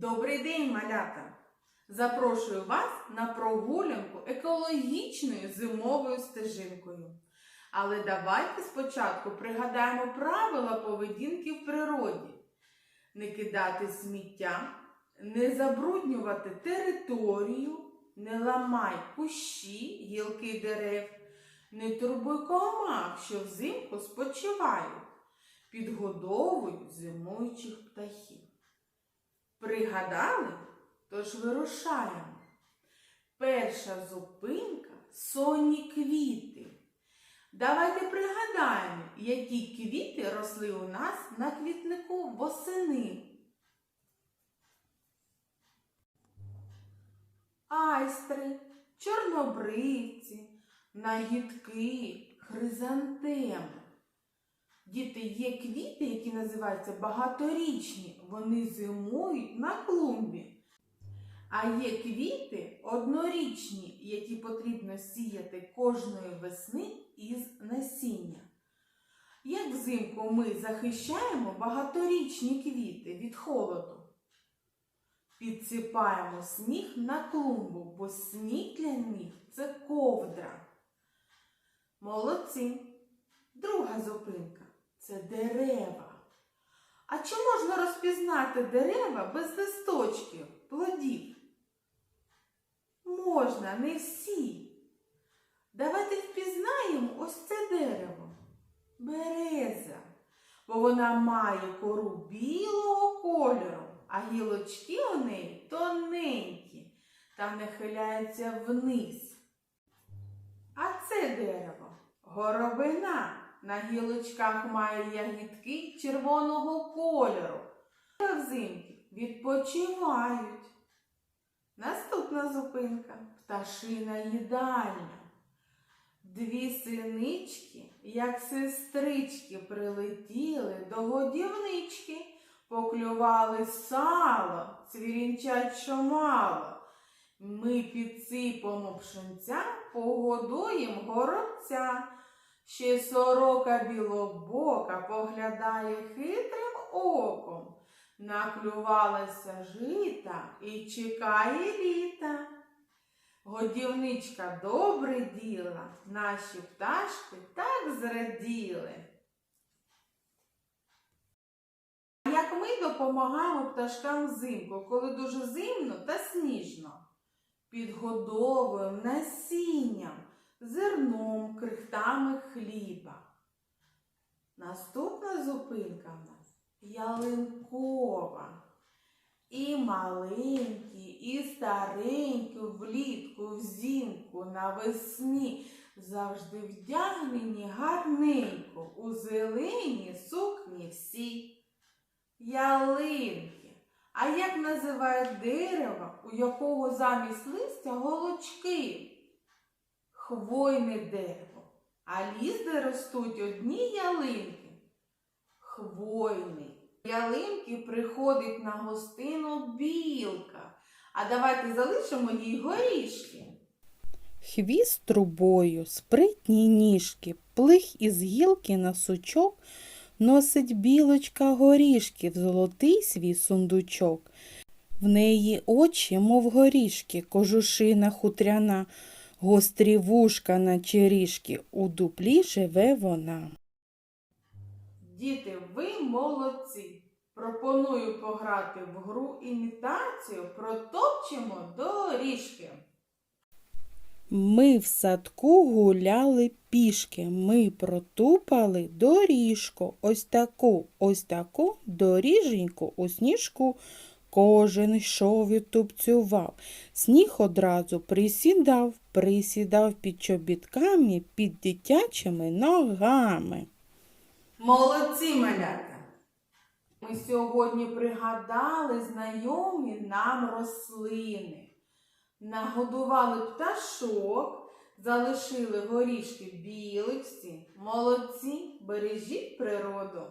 Добрий день, малята! Запрошую вас на прогулянку екологічною зимовою стежинкою. Але давайте спочатку пригадаємо правила поведінки в природі: не кидати сміття, не забруднювати територію, не ламай кущі, гілки дерев, не турбуй комах, що взимку спочивають, підгодовуй зимуючих птахів. Пригадали? Тож вирушаємо. Перша зупинка сонні квіти. Давайте пригадаємо, які квіти росли у нас на квітнику восени. Айстри, чорнобривці, нагідки, хризантеми. Діти, є квіти, які називаються багаторічні, вони зимують на клумбі. А є квіти однорічні, які потрібно сіяти кожної весни із насіння. Як взимку ми захищаємо багаторічні квіти від холоду? Підсипаємо сніг на клумбу, бо сніг для них це ковдра. Молодці. Друга зупинка це дерева. А чи можна розпізнати дерева без листочків, плодів? Можна, не всі. Давайте впізнаємо ось це дерево. Береза. Бо вона має кору білого кольору, а гілочки у неї тоненькі та нахиляються вниз. А це дерево горобина. На гілочках має ягідки червоного кольору. Взимки відпочивають. Наступна зупинка пташина їдальня. Дві синички, як сестрички, прилетіли до годівнички, поклювали сало, цвірінчать що мало. Ми підсипемо пшенця, погодуєм горобця. Ще сорока білобока поглядає хитрим оком, наклювалася жита і чекає літа. Годівничка добре діла, наші пташки так зраділи. Як ми допомагаємо пташкам взимку, коли дуже зимно та сніжно, підгодовуємо насінням зерном, крихтами хліба. Наступна зупинка в нас ялинкова. І маленькі, і старенькі, влітку, взимку, навесні завжди вдягнені гарненько у зелені сукні всі. Ялинки. А як називають дерево, у якого замість листя голочки? Хвойне дерево, а ліс, де ростуть одні ялинки. Хвойний. Ялинки приходить на гостину білка. А давайте залишимо їй горішки. Хвіст трубою, спритні ніжки, плих із гілки на сучок, носить білочка горішки в золотий свій сундучок. В неї очі, мов горішки, кожушина хутряна, гострі вушка на черішки, у дуплі живе вона. Діти, ви молодці. Пропоную пограти в гру імітацію протопчемо доріжки. Ми в садку гуляли пішки, ми протупали доріжку, ось таку, ось таку доріженьку у сніжку. Кожен йшов і тупцював, сніг одразу присідав, присідав під чобітками, під дитячими ногами. Молодці, малята! Ми сьогодні пригадали знайомі нам рослини. Нагодували пташок, залишили горішки білочці. Молодці, бережіть природу.